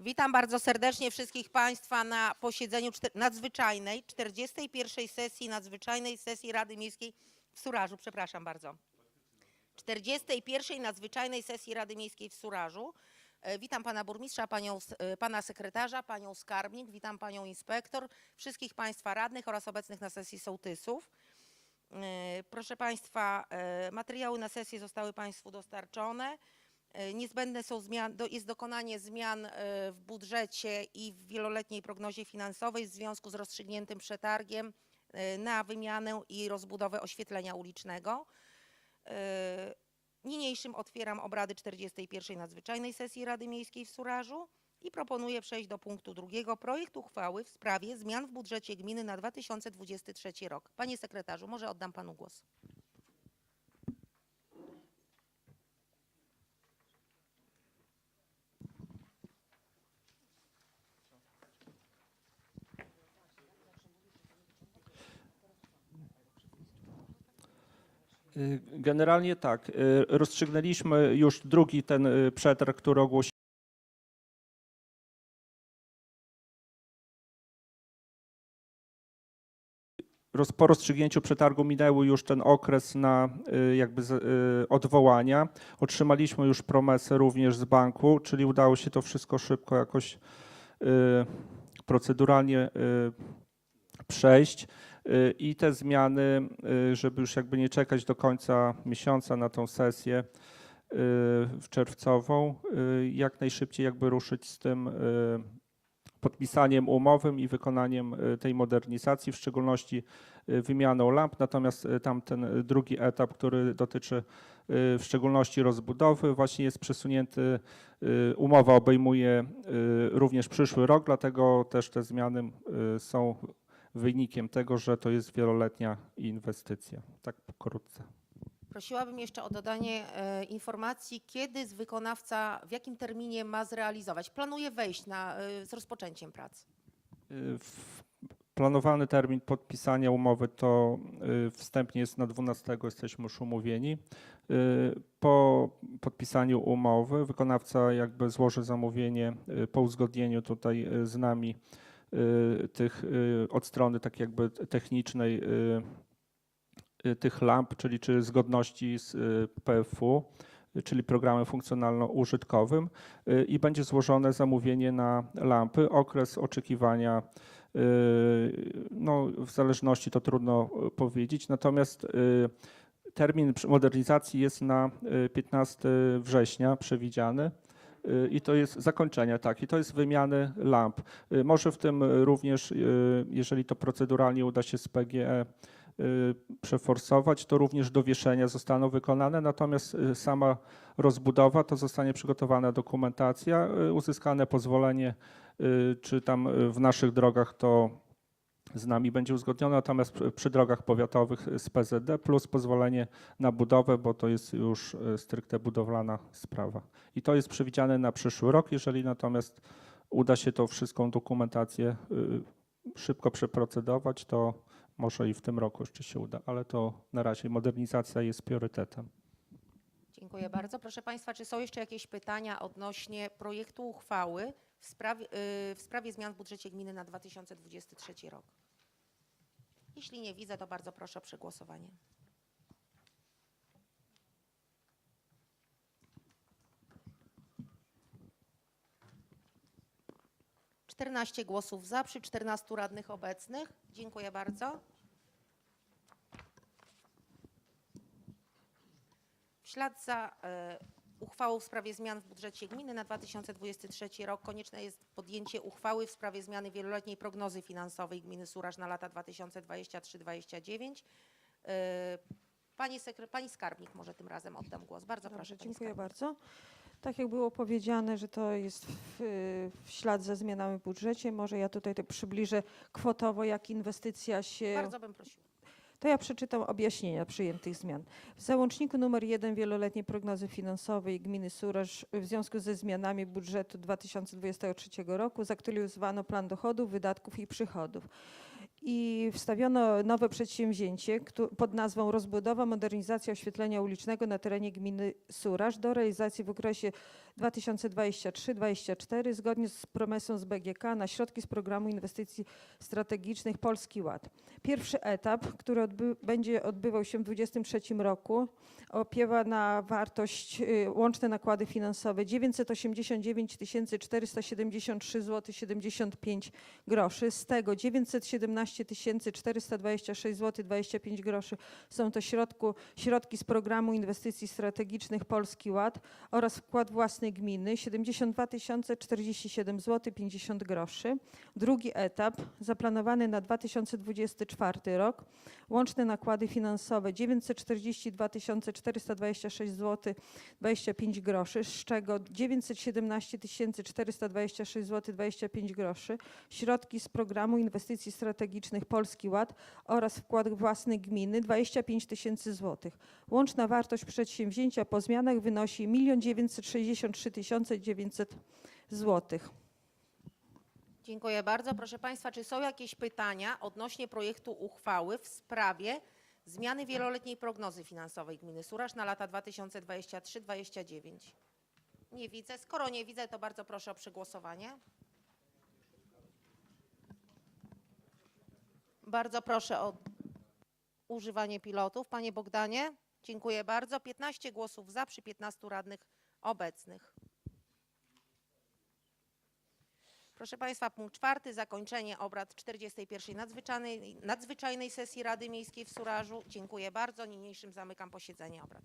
Witam bardzo serdecznie wszystkich Państwa na posiedzeniu nadzwyczajnej, 41. sesji nadzwyczajnej sesji Rady Miejskiej w Surażu. Przepraszam bardzo. 41. nadzwyczajnej sesji Rady Miejskiej w Surażu. E, Witam pana burmistrza, panią, e, pana sekretarza, panią skarbnik, witam panią inspektor, wszystkich państwa radnych oraz obecnych na sesji sołtysów. E, Proszę państwa, materiały na sesję zostały państwu dostarczone. E, Niezbędne są jest dokonanie zmian e, w budżecie i w wieloletniej prognozie finansowej w związku z rozstrzygniętym przetargiem e, na wymianę i rozbudowę oświetlenia ulicznego. Niniejszym otwieram obrady 41. nadzwyczajnej sesji Rady Miejskiej w Surażu i proponuję przejść do punktu drugiego. Projekt uchwały w sprawie zmian w budżecie gminy na 2023 rok. Panie sekretarzu, może oddam panu głos. Generalnie tak. y, Rozstrzygnęliśmy już drugi ten y, przetarg, który. Roz- Po rozstrzygnięciu przetargu minęły już ten okres na y, jakby y, odwołania. Otrzymaliśmy już promesę również z banku, czyli udało się to wszystko szybko jakoś y, proceduralnie y, przejść. Y, I te zmiany, y, żeby już jakby nie czekać do końca miesiąca na tą sesję y, czerwcową, jak najszybciej jakby ruszyć z tym podpisaniem umowym i wykonaniem tej modernizacji, w szczególności wymianą lamp. Natomiast tamten y, drugi etap, który dotyczy w szczególności rozbudowy, właśnie jest przesunięty. Umowa obejmuje również przyszły rok, dlatego też te zmiany są wynikiem tego, że to jest wieloletnia inwestycja. Tak pokrótce. Prosiłabym jeszcze o dodanie e, informacji, kiedy z wykonawca, w jakim terminie ma zrealizować. Planuje wejść na, e, z rozpoczęciem prac. Y, w- Planowany termin podpisania umowy to y, wstępnie jest na 12, jesteśmy już umówieni. Y, Po podpisaniu umowy wykonawca jakby złoży zamówienie y, po uzgodnieniu tutaj y, z nami tych y, od strony tak jakby technicznej y, y, tych lamp, czyli czy zgodności z y, PFU, y, czyli programem funkcjonalno-użytkowym y, i będzie złożone zamówienie na lampy. Okres oczekiwania y, no, w zależności to trudno y, powiedzieć, natomiast y, termin modernizacji jest na y, 15 września przewidziany. Y, I to jest zakończenie, tak, i to jest wymiany lamp. Y, Może w tym również, y, jeżeli to proceduralnie uda się z PGE przeforsować, to również dowieszenia zostaną wykonane, natomiast sama rozbudowa to zostanie przygotowana dokumentacja, uzyskane pozwolenie, czy tam w naszych drogach to z nami będzie uzgodnione, natomiast przy- drogach powiatowych z PZD plus pozwolenie na budowę, bo to jest już y, stricte budowlana sprawa. I to jest przewidziane na przyszły rok, jeżeli natomiast uda się tą wszystką dokumentację y, szybko przeprocedować, to może i w tym roku jeszcze się uda, ale to na razie modernizacja jest priorytetem. Dziękuję bardzo. Proszę Państwa, czy są jeszcze jakieś pytania odnośnie projektu uchwały w sprawie, y, w sprawie zmian w budżecie gminy na 2023 rok? Jeśli nie widzę, to bardzo proszę o przegłosowanie. Czternaście głosów za przy 14 radnych obecnych. Dziękuję bardzo. W ślad za e, uchwałą w sprawie zmian w budżecie gminy na 2023 rok konieczne jest podjęcie uchwały w sprawie zmiany wieloletniej prognozy finansowej gminy Suraż na lata 2023-2029. E, Pani, sekre, pani skarbnik, może tym razem oddam głos. Bardzo proszę. Dobrze, pani dziękuję bardzo. Tak jak było powiedziane, że to jest w, w ślad ze zmianami w budżecie, może ja tutaj to przybliżę kwotowo, jak inwestycja się... Bardzo bym prosiła. To ja przeczytam objaśnienia przyjętych zmian. W załączniku numer 1 wieloletniej prognozy finansowej gminy Suraż w związku ze zmianami budżetu 2023 roku zaktualizowano plan dochodów, wydatków i przychodów. I wstawiono nowe przedsięwzięcie pod nazwą Rozbudowa, modernizacja oświetlenia ulicznego na terenie gminy Suraż do realizacji w okresie 2023-2024 zgodnie z promesą z BGK na środki z programu inwestycji strategicznych Polski Ład. Pierwszy etap, który odby będzie odbywał się w 2023 roku, opiewa na wartość y, łączne nakłady finansowe 989 473 zł 75 groszy. Z tego 917 426 zł 25 groszy są to środku, środki z programu inwestycji strategicznych Polski Ład oraz wkład własny gminy 72 047 zł 50 groszy. Drugi etap zaplanowany na 2024 rok. Łączne nakłady finansowe 942 426 zł 25 groszy, z czego 917 426 zł 25 groszy środki z programu inwestycji strategicznych Polski Ład oraz wkład własny gminy 25 tysięcy złotych. Łączna wartość przedsięwzięcia po zmianach wynosi 1 963 900 złotych. Dziękuję bardzo. Proszę Państwa, czy są jakieś pytania odnośnie projektu uchwały w sprawie zmiany wieloletniej prognozy finansowej gminy Suraż na lata 2023-2029? Nie widzę. Skoro nie widzę, to bardzo proszę o przegłosowanie. Bardzo proszę o używanie pilotów. Panie Bogdanie, dziękuję bardzo. 15 głosów za przy 15 radnych obecnych. Proszę Państwa, punkt czwarty, zakończenie obrad 41. Nadzwyczajnej, nadzwyczajnej sesji Rady Miejskiej w Surażu. Dziękuję bardzo. Niniejszym zamykam posiedzenie obrad.